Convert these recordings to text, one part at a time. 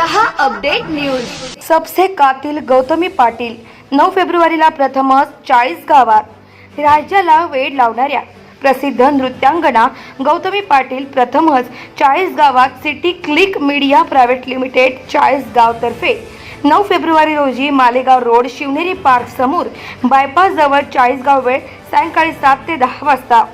सहा update news. सबसे कातील गौतमी पाटील नऊ फेब्रुवारीला प्रथमच चाळीस गावात. राज्याला वेड लावणाऱ्या प्रसिद्ध नृत्यांगना गौतमी पाटील प्रथमच चाळीस गावात city click media private limited चाळीस गावतर्फे. नऊ फेब्रुवारी रोजी मालेगाव रोड शिवनेरी पार्क समोर बायपास जवळ चाळीसगाव वेळ सायंकाळी सात ते दहा वाजता.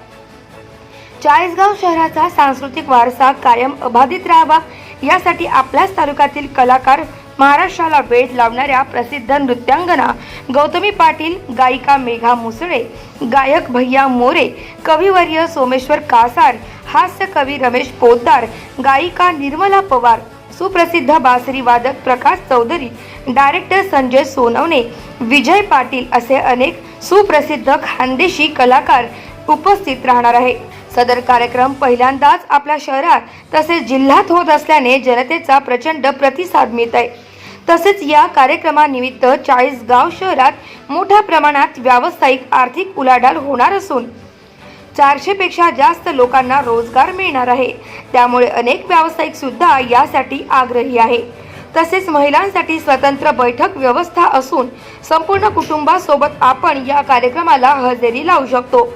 चाळीसगाव शहराचा सांस्कृतिक वारसा कायम अबाधित राहावा यासाठी आपल्याच तालुक्यातील कलाकार महाराष्ट्राला वेध लावणाऱ्या प्रसिद्ध नृत्यांगना गौतमी पाटील गायिका मेघा मुसळे गायक भैया मोरे कविवर्य सोमेश्वर कासार हास्य कवी रमेश पोद्दार गायिका निर्मला पवार सुप्रसिद्ध बासरी वादक प्रकाश चौधरी डायरेक्टर संजय सोनवणे विजय पाटील असे अनेक सुप्रसिद्ध खानदेशी कलाकार उपस्थित राहणार आहे सदर कार्यक्रम पहिल्यांदाच आपल्या शहरात तसेच जिल्ह्यात होत असल्याने जनतेचा प्रचंड प्रतिसाद मिळत आहे तसेच या कार्यक्रमानिमित्त चाळीस गाव शहरात मोठ्या प्रमाणात व्यावसायिक आर्थिक उलाढाल होणार असून चारशे पेक्षा जास्त लोकांना रोजगार मिळणार आहे. त्यामुळे अनेक व्यावसायिक सुद्धा यासाठी आग्रही आहे. तसेच महिलांसाठी स्वतंत्र बैठक व्यवस्था असून संपूर्ण कुटुंबासोबत आपण या कार्यक्रमाला हजेरी लावू शकतो.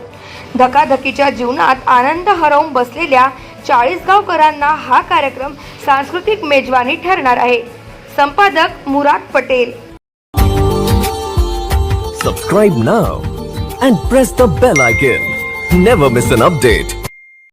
धकाधकीच्या जीवनात आनंद हरवून बसलेल्या चाळीसगावकरांना हा कार्यक्रम सांस्कृतिक मेजवानी ठरणार आहे. संपादक Murad Patel. Subscribe now and press the bell icon never miss an update